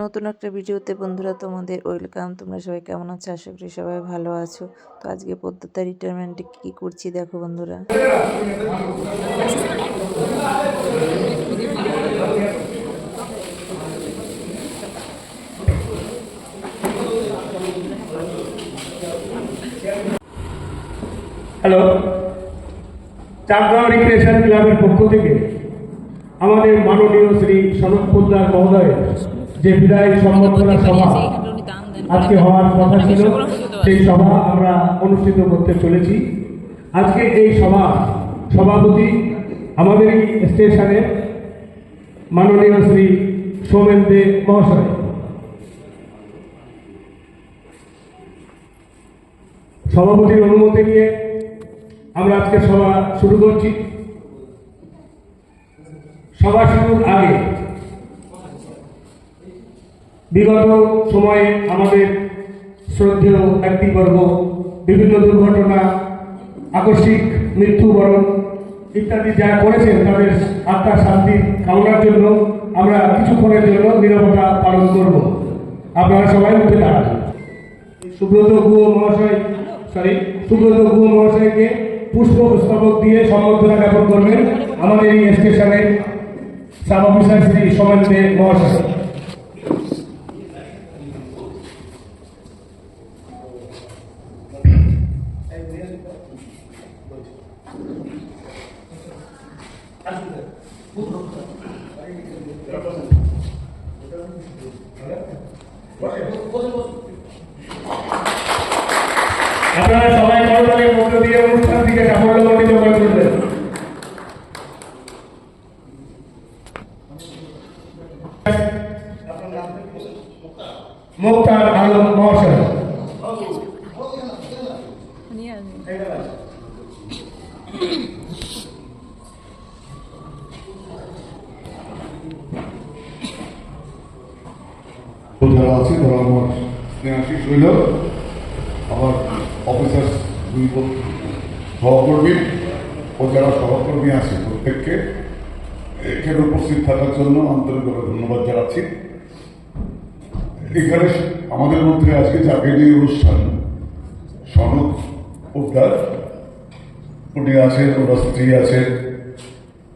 নতুন একটা ভিডিওতে বন্ধুরা তোমাদের ওয়েলকাম। তোমরা সবাই কেমন আছো? আশা করি সবাই ভালো আছো। তো আজকে পদ্মতা রিটায়ারমেন্টে কী করছি দেখো বন্ধুরা। হ্যালো চাঁদগাঁও রিক্রিয়েশন ক্লাবের পক্ষ থেকে আমাদের মাননীয় শ্রী সনক পোদ্দার মহোদয়ের যে বিদায় সম্বর্ধনা সভা আজকে হওয়ার কথা ছিল সেই সভা আমরা অনুষ্ঠিত করতে চলেছি। আজকে এই সভা সভাপতি আমাদের এই স্টেশনের মাননীয় শ্রী সোমেন দে মহাশয়। সভাপতির অনুমতি নিয়ে আমরা আজকে সভা শুরু করছি। সভা শুরুর আগে বিগত সময়ে আমাদের শ্রদ্ধেয় ব্যক্তিবর্গ, বিভিন্ন দুর্ঘটনা, আকস্মিক মৃত্যুবরণ ইত্যাদি যা করেছেন তাদের আত্মার শান্তি কামনার জন্য আমরা কিছুক্ষণের জন্য নিরাপত্তা পালন করব। আপনারা সবাই উঠে দাঁড়ান। সুব্রত গুহ মহাশয় সরি সুব্রত গুহ মহাশয়কে পুষ্প স্তবক দিয়ে সম্বর্ধনা জ্ঞাপন করবেন আমাদের এই স্টেশনের সাব অফিসার শ্রী সোমেন মহাশয়। আপনারা যারা আছে তারা আমার স্নেহাশিস রইল। আমার অফিসার দুই সহকর্মী ও যারা সহকর্মী আছে প্রত্যেককে এখানে উপস্থিত থাকার জন্য আন্তরিকভাবে ধন্যবাদ জানাচ্ছি। এখানে আমাদের মধ্যে আজকে যাকে নিয়ে অনুষ্ঠান সনক উদ্ধার উনি আছেন, ওনার স্ত্রী আছে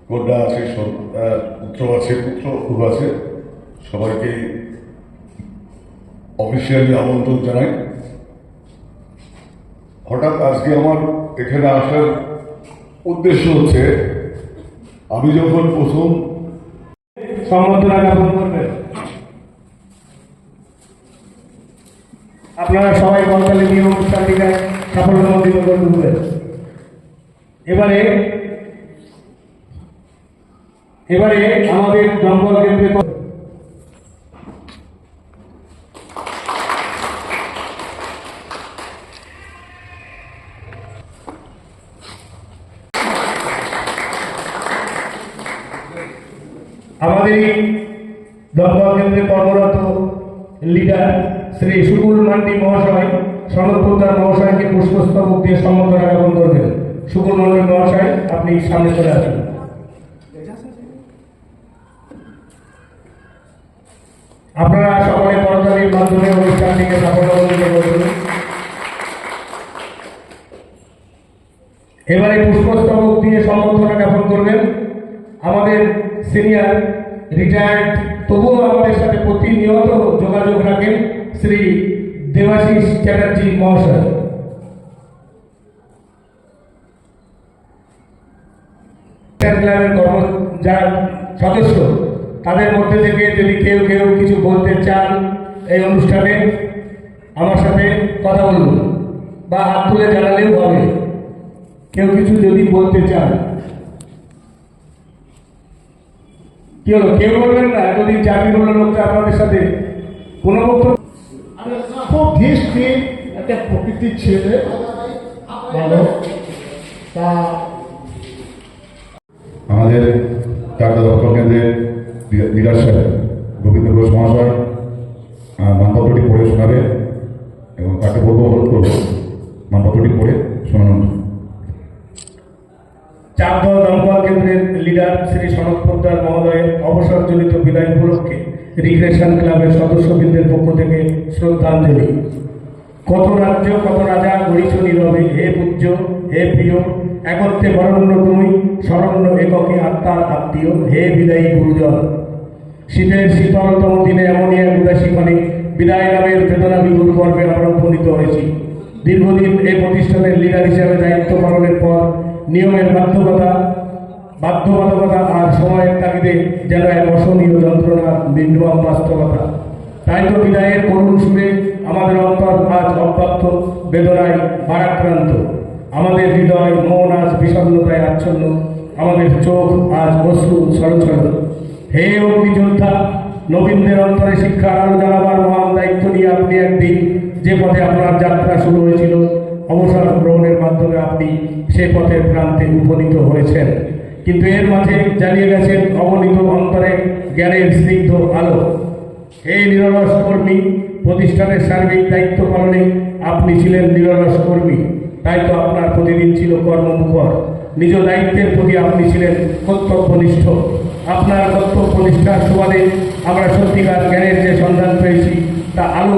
কন্যা আছে পুত্র আছে, পুত্র খুব আছে। সবাইকে অফিসিয়ালি আমন্ত্রণ জানাই। হঠাৎ আজকে আমার এখানে আসার উদ্দেশ্য হচ্ছে, আমি যখন প্রথম সম্বর্ধনা জ্ঞাপন করবেন আপনারা সবাই করতালি দিয়ে অনুষ্ঠানটিকে সাফল্যমণ্ডিত করে এবারে এবারে আমাদের দমকল কেন্দ্রে আমাদের এই দমকল কেন্দ্রে কর্মরত লিডার শ্রী সুকুল মান্ডি মহাশয়, সনদ পোদ্দার মহাশয়কে পুষ্পস্তবক দিয়ে সম্বর্ধনা জ্ঞাপন করবেন সুকুল মান্ডি মহাশয়, আপনি সামনে চলে আসুন। আপনারা সকলে করতালির মাধ্যমে অনুষ্ঠানটিকে করবেন এবারে পুষ্পস্তবক দিয়ে সম্বর্ধনা জ্ঞাপন করবেন আমাদের সিনিয়র রিটায়ার্ড তবুও আমাদের সাথে প্রতিনিয়ত যোগাযোগ রাখেন শ্রী দেবাশিস চ্যাটার্জি মহাশয়। ক্লাবের কর্ম যারা সদস্য, তাদের মধ্যে থেকে যদি কেউ কেউ কিছু বলতে চান এই অনুষ্ঠানে, আমার সাথে কথা বলুন বা হাত তুলে জানালেও হবে। কেউ কিছু যদি বলতে চান কি হলো? কেউ বলবেন না? এতদিন চাকরি করল লোকটা আপনাদের সাথে কোনো বক্তব্য খুব ধীর একটা প্রকৃতির ছেলে ভালো তা আমাদের চারটা দপ্তর কেন্দ্রের লিডার সাহেব গোবিন্দ ঘোষ মহাশয় মানপত্রটি পড়ে শোনাবে এবং তাকে বলব অনুরোধ করব মানপত্রটি পড়ে শোনানোর জন্য। দমকল কেন্দ্রের লিডার শ্রী সনক পোদ্দার মহোদয়ের অবসরজনিত বিদায় উপলক্ষে রিক্রেশন ক্লাবের সদস্যবৃন্দের পক্ষ থেকে শ্রদ্ধাঞ্জলি কত রাজ্য, কত রাজা গরিষ্ঠ নীরবে, হে পূজ্য, হে প্রিয়, একত্রে বরণ্য তুমি, শরণ্য এককে আত্মার আত্মীয়, হে বিদায়ী গুরুজন শীতের শীতলতম দিনে এমনই এক উদাসী ক্ষণে বিদায় নামের বেদনা বিহুর গর্বে আমরা উপনীত হয়েছি দীর্ঘদিন এই প্রতিষ্ঠানের লিডার হিসেবে দায়িত্ব পালনের পর নিয়মের বাধ্যকতা বাধ্যবাধকতা আর সময়ের তাগিদে যেন এক অসহনীয় যন্ত্রণা নির্মম বাস্তবতা। তাই তো বিদায়ের করুণ সুরে আমাদের অন্তর আজ অব্যক্ত বেদনায় ভারাক্রান্ত। আমাদের হৃদয় মন আজ বিষণ্ণতায় আচ্ছন্ন। আমাদের চোখ আজ অশ্রু সরছর হে অগ্নিযোদ্ধা, নবীনদের অন্তরে শিক্ষার আলো জ্বালাবার মহান দায়িত্ব নিয়ে আপনি একদিন যে পথে আপনার যাত্রা শুরু হয়েছিল, অবসর গ্রহণের মাধ্যমে আপনি সে পথের প্রান্তে উপনীত হয়েছেন। কিন্তু এর মাঝে জ্বালিয়ে গেছেন অবনীত অন্তরে জ্ঞানের স্নিগ্ধ আলো। হে নিরলস কর্মী, প্রতিষ্ঠানের সার্বিক দায়িত্ব পালনে আপনি ছিলেন নিরলস কর্মী। তাই তো আপনার প্রতিদিন ছিল কর্মমুখর। নিজ দায়িত্বের প্রতি আপনি ছিলেন কর্তব্যনিষ্ঠ। আপনার কর্তব্যনিষ্ঠার সুবাদে আমরা সত্যিকার জ্ঞানের যে সন্ধান পেয়েছি, তা আলো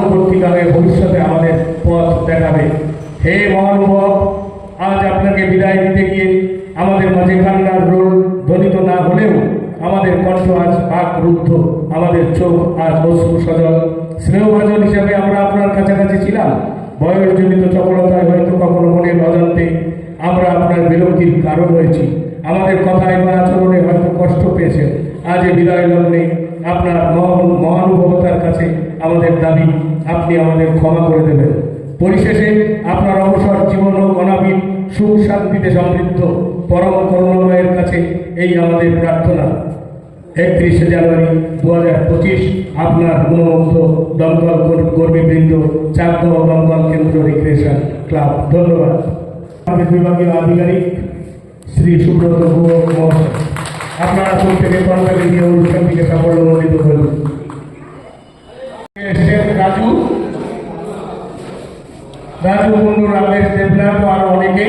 হয়ে ভবিষ্যতে আমাদের পথ দেখাবে। হে মহানুভব আজ আপনাকে বিদায় দিতে গিয়ে আমাদের মাঝে কান্নার রোল ধ্বনিত না হলেও আমাদের কণ্ঠ আজ পাক রুদ্ধ আমাদের চোখ আজ অশ্রু সজল। স্নেহভাজন হিসাবে আমরা আপনার কাছাকাছি ছিলাম। বয়সজনিত চপলতায় হয়তো কখনো মনের অজান্তে আমরা আপনার বিরক্তির কারণ হয়েছি। আমাদের কথায় বা আচরণে হয়তো কষ্ট পেয়েছেন। আজ এই বিদায় লগ্নে আপনার মহান মহানুভবতার কাছে আমাদের দাবি, আপনি আমাদের ক্ষমা করে দেবেন। পরিশেষে আপনার অবসর জীবন ও অনাবিল সুখ শান্তিতে সমৃদ্ধ পরম করুণাময়ের কাছে এই আমাদের প্রার্থনা। একত্রিশে জানুয়ারি দু হাজার পঁচিশ আপনার গুণমুগ্ধ দমকল কর- কর্মীবৃন্দ চাকদহ দমকল কেন্দ্র রিক্রিয়েশন ক্লাব। ধন্যবাদ। বিভাগীয় আধিকারিক শ্রী সুব্রত গুহ মহাশয়। আপনারা ফুল থেকে কর্মচারী দিয়ে অনুষ্ঠানটিকে সাফল্যমণ্ডিত রাজু রাজু কুণ্ডু রামেশ দেবনাথ আরও অনেকে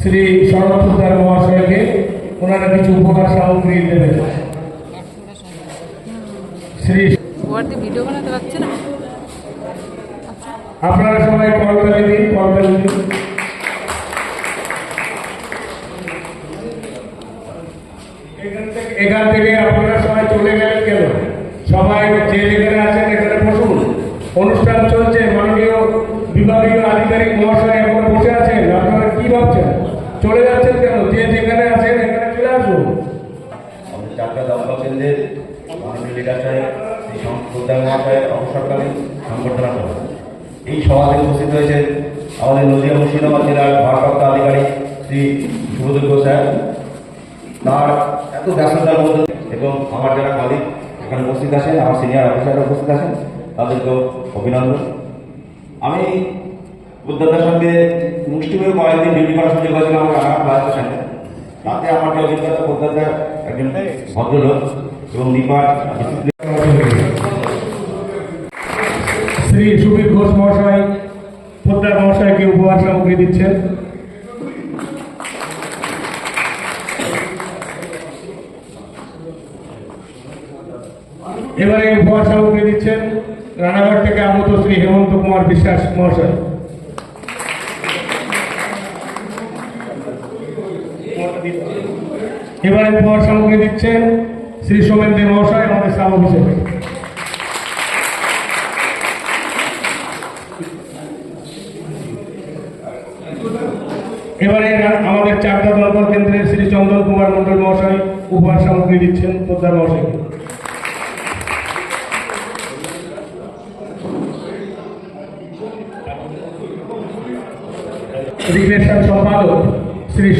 শ্রী শরৎ সুতার মহাশয়কে ওনারা কিছু উপহার সামগ্রী দেবেন। শ্রী আপনারা সবাই দিন করতালি দিন এখান থেকে- এখান থেকে আপনারা সবাই চলে গেলেন কেন? সবাই যে যেখানে আছেন এখানে বসুন অনুষ্ঠান চলছে মাননীয় বিভাগীয় আধিকারিক মহাশয় এখন বসে আছেন, আপনারা কি ভাবছেন? চলে যাচ্ছেন কেন? যে যেখানে আছেন, এখানে চলে আসুন। চারটা দমকল কেন্দ্রের এই সভাতে উপস্থিত হয়েছেন আমাদের নদিয়া মুর্শিদাবাদ জেলার ভারপ্রাপ্ত আধিকারিক শ্রী শুভদুর ঘোষ সাহেব তার এত ব্যস্ততার মধ্যে এবং আমার যারা কলিগ এখানে উপস্থিত আছেন, আমার সিনিয়র অফিসাররা উপস্থিত আছেন, তাদেরকেও অভিনন্দন। আমি বুদ্ধদার সঙ্গে মুষ্টিমেয় কয়েকদিন ডিউটি করার সুযোগ হয়েছিল আমার আগাম ক্লাস সেন্টারে তাতে আমার যে অভিজ্ঞতা বুদ্ধদার একজন ভদ্রলোক এবং নিপাট শ্রী সুবীর ঘোষ মহাশয়, পোদ্দার মহাশয়কে উপহার সামগ্রী দিচ্ছেন। এবারে উপহার সামগ্রী দিচ্ছেন রানাঘাট থেকে আগত শ্রী হেমন্ত কুমার বিশ্বাস মহাশয়। এবারে উপহার সামগ্রী দিচ্ছেন শ্রী সোমেন দে মহাশয়, আমাদের সামক হিসেবে। এবারে আমাদের চারটা দরবার কেন্দ্রের শ্রী চন্দন কুমার মন্ডল মহাশয় উপহার সামগ্রী দিচ্ছেন পোদ্দার মহাশয়। সম্পাদক শ্রী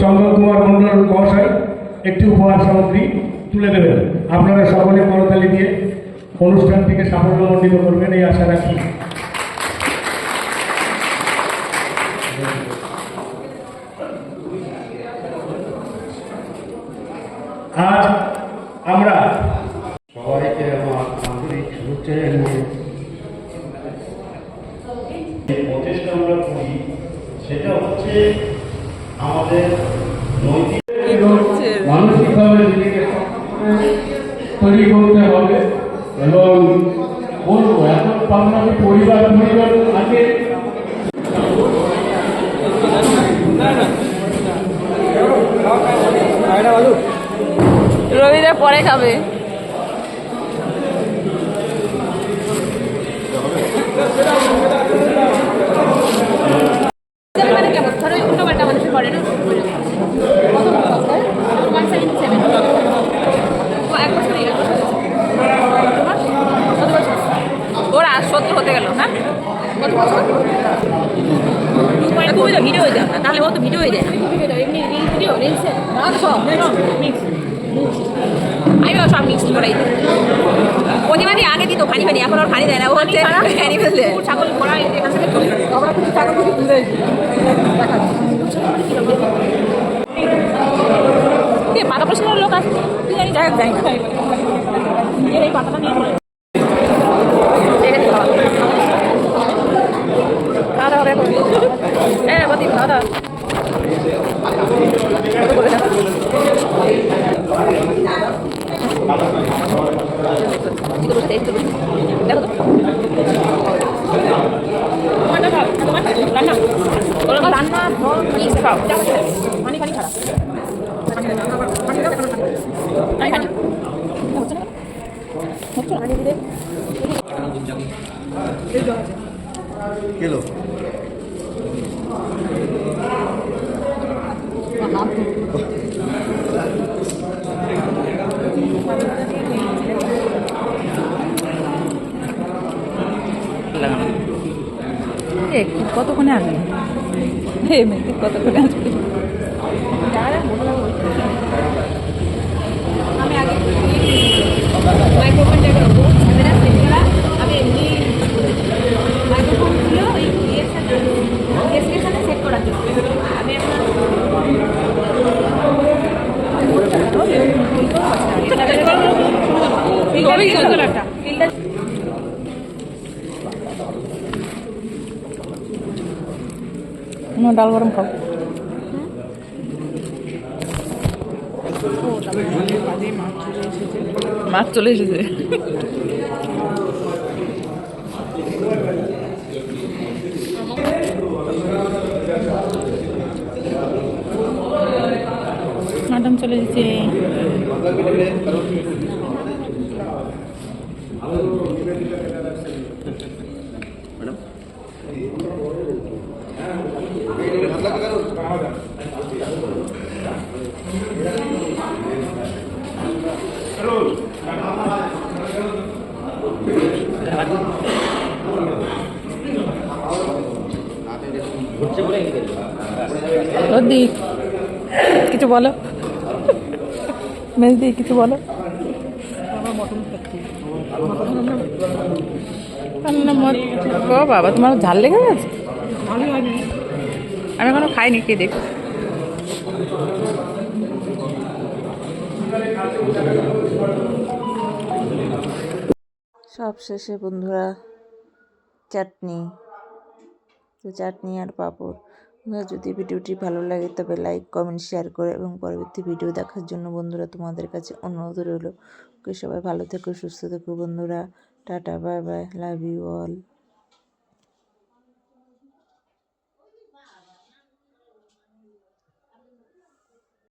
চন্দ্র কুমার মন্ডল মহাশয় একটি উপহার সামগ্রী তুলে দেবেন। আপনারা সকলে করতালি দিয়ে অনুষ্ঠানটিকে সাফল্যমণ্ডিত করবেন, এই আশা রাখি আজ আমরা সবাইকে আমার আন্তরিক শুভেচ্ছা জানিয়ে যে প্রচেষ্টা আমরা করি সেটা হচ্ছে আমাদের নৈতিক কি করছে মানসিকভাবে নিজেকে শক্ত করে করতে হবে এবং বলব এখন পাবনাতে পরিবার পরিবার আগে রবিদা পরে খাবে মানে কেমন ধরো ওই উল্টো পাল্টা মানুষের করে না কত বছর ওয়ান সেভেন্টি সেভেন ও এক বছর এক বছর তোমার কত বছর ওর আজ সত্তর হতে গেল হ্যাঁ কত বছর তুমি তো ভিডিও যাও না তাহলে ও তো ভিডিও হয়ে যায়? আমি সব মিক্স করাই। দিই প্রতিবাদী আগে দিত ফানি ফানি এখন ওর ফানি দেয় না। ও হচ্ছে অ্যানিমেল দেয়। ছাগল ঘোড়া এখান থেকে চলে আমরা কিছু টাকা করে তুলে কে পাতা পরিষ্কার লোক আছে। তুই জানি যাই এই পাতাটা নিয়ে ঠিক আছে খাওয়া খাওয়া দাওয়া হবে এখন হ্যাঁ বদি খাওয়া দাওয়া কত করে দাও? এদিকে বসে দে, এদিকে বসে দে। দেখো তো তোমারটা খাও, তোমার রান্না ওরা খাও, রান্না মিক্স খাও দেখো তো। পানি পানি খারাপ পানি পানি হচ্ছে না হচ্ছে না দিদি কতক্ষণে আসবে? হে মেয়ে কতক্ষণে আসবে? আমি এমনি মাইক্রোফোন ছিল ওই ইয়ের সাথে গেস্টের সাথে সেট করা ছিল আমি এখন ফিল্টার ডাল গরম খাও। মাছ চলে এসেছে। ম্যাডাম চলে এসেছে। কিছু বলো? মেজদি কিছু বলো? বাবা তোমার ঝাল লেগে গেছে? আমি এখনও খাইনি কে দেখ। সব শেষে বন্ধুরা চাটনি। তো চাটনি আর পাঁপড়। যদি ভিডিওটি ভালো লাগে, তবে লাইক কমেন্ট শেয়ার করো এবং পরবর্তী ভিডিও দেখার জন্য বন্ধুরা, তোমাদের কাছে অনুরোধ রইল। ওকে, সবাই ভালো থেকো, সুস্থ থেকো বন্ধুরা। Tata bye bye love you all